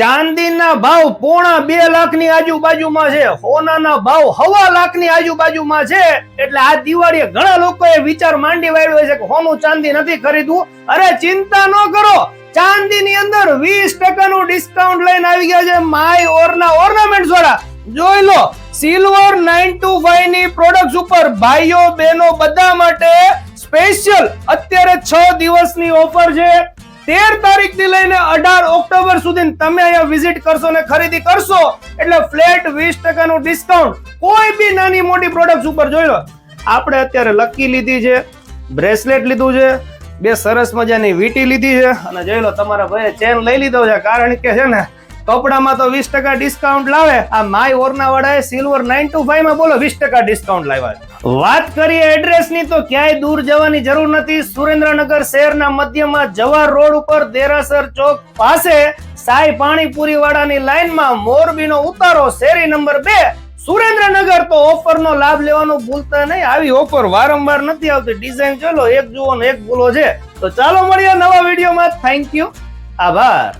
ચાંદીના ભાવ પોણા બે લાખની આજુબાજુમાં છે, સોનાના ભાવ હવા લાખની આજુબાજુમાં છે, એટલે આ દિવાળીએ ઘણા લોકોએ વિચાર માંડી વાળ્યો છે કે સોનું ચાંદી નથી ખરીદવું. અરે ચિંતા ન કરો, ચાંદીની અંદર વીસ ટકાનું ડિસ્કાઉન્ટ લઈને આવી ગયા છે માય ઓરના ઓર્નામેન્ટ્સ વાળા. જોઈ લો સિલ્વર નાઇન ટુ ફાઈવની પ્રોડક્ટ્સ ઉપર ભાઈઓ બહેનો બધા માટે સ્પેશિયલ અત્યારે છ દિવસની ઓફર છે. તેર તારીખથી લઈને અઢાર ઓક્ટોબર સુધી તમે અહીંયા વિઝિટ કરશો ને ખરીદી કરશો, એટલે ફ્લેટ વીસ ટકાનું ડિસ્કાઉન્ટ કોઈ બી નાની મોટી પ્રોડક્ટ ઉપર જોઈ લો. આપણે અત્યારે લકી લીધી છે બ્રેસલેટ લીધું છે, બે સરસ મજાની વીટી લીધી છે, અને જોઈ લો તમારા ભાઈએ ચેન લઈ લીધો છે. કારણ કે છે ને, કપડામાં તો વીસ ટકા ડિસ્કાઉન્ટ લાવે. આ માય ઓરના વાળાએ સિલ્વર નાઇન ટુ ફાઈવમાં બોલો વીસ ટકા ડિસ્કાઉન્ટ લાવ્યા છે. વાત કરીએ એડ્રેસની તો ક્યાંય દૂર જવાની જરૂર નથી. સુરેન્દ્રનગર શહેરના મધ્યમાં જવાહર રોડ ઉપર દેરાસર ચોક પાસે સાઈ પાણીપુરી વાળાની લાઈનમાં મોરબીનો ઉતારો. શેરી નંબર બે, સુરેન્દ્રનગર તો ઓફર નો લાભ લેવાનો ભૂલતા નહીં. આવી ઓફર વારંવાર નથી આવતી. ડિઝાઇન ચલો, એક જુઓ ને એક ભૂલો છે. તો ચાલો મળીએ નવા વિડીયોમાં. થેન્ક યુ આભાર.